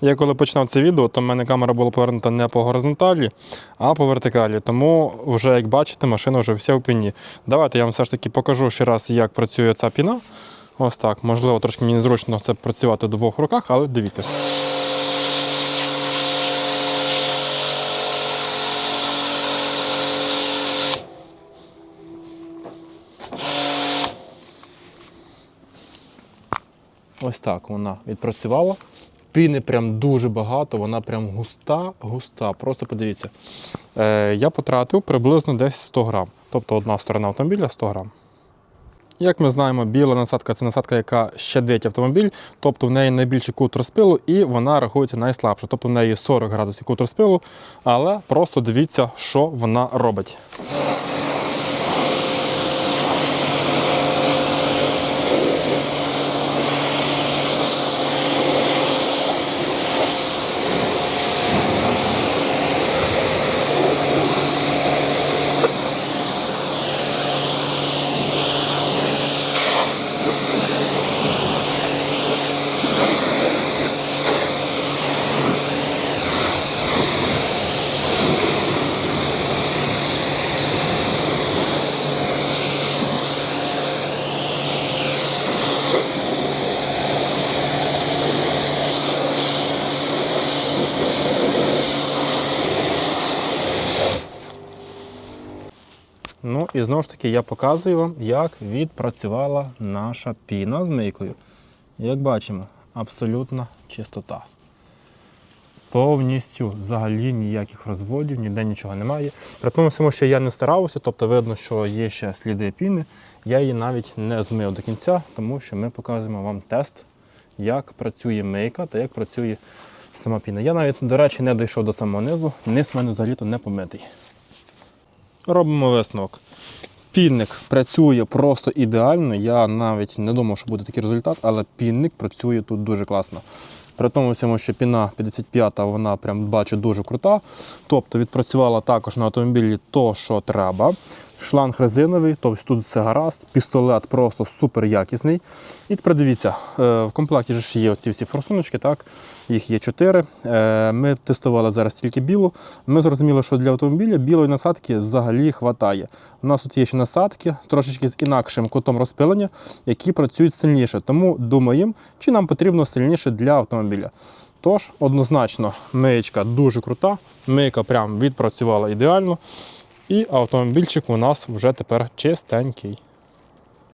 Я коли починав це відео, то в мене камера була повернута не по горизонталі, а по вертикалі. Тому вже, як бачите, машина вже вся в піні. Давайте я вам все ж таки покажу ще раз, як працює ця піна. Ось так. Можливо, трошки мені незручно це працювати в двох руках, але дивіться. Ось так вона відпрацювала. Піни прям дуже багато, вона прям густа, густа. Просто подивіться. Е, я потратив приблизно десь 100 грам. Тобто одна сторона автомобіля 100 грам. Як ми знаємо, біла насадка це насадка, яка щадить автомобіль, тобто в неї найбільший кут розпилу і вона рахується найслабша. Тобто в неї 40 градусів кут розпилу, але просто дивіться, що вона робить. Ну і знову ж таки я показую вам, як відпрацювала наша піна з мийкою. Як бачимо, абсолютна чистота. Повністю взагалі ніяких розводів, ніде нічого немає. При тому всьому, що я не старався, тобто видно, що є ще сліди піни. Я її навіть не змив до кінця, тому що ми показуємо вам тест, як працює мийка та як працює сама піна. Я навіть, до речі, не дійшов до самого низу, низ в мене взагалі-то не помитий. Робимо висновок. Пінник працює просто ідеально. Я навіть не думав, що буде такий результат, але пінник працює тут дуже класно. При тому всьому, що піна 55 вона прям бачу дуже крута. Тобто відпрацювала також на автомобілі то, що треба. Шланг резиновий, тобто тут все гаразд, пістолет просто супер якісний. І тепер дивіться, е, в комплекті ж є ці всі форсуночки, так? їх є чотири. Е, Ми тестували зараз тільки білу. Ми зрозуміли, що для автомобіля білої насадки взагалі хватає. У нас тут є ще насадки трошечки з інакшим кутом розпилення, які працюють сильніше. Тому думаємо, чи нам потрібно сильніше для автомобіля. Тож, однозначно, миєчка дуже крута, мийка прям відпрацювала ідеально. І автомобільчик у нас вже тепер чистенький.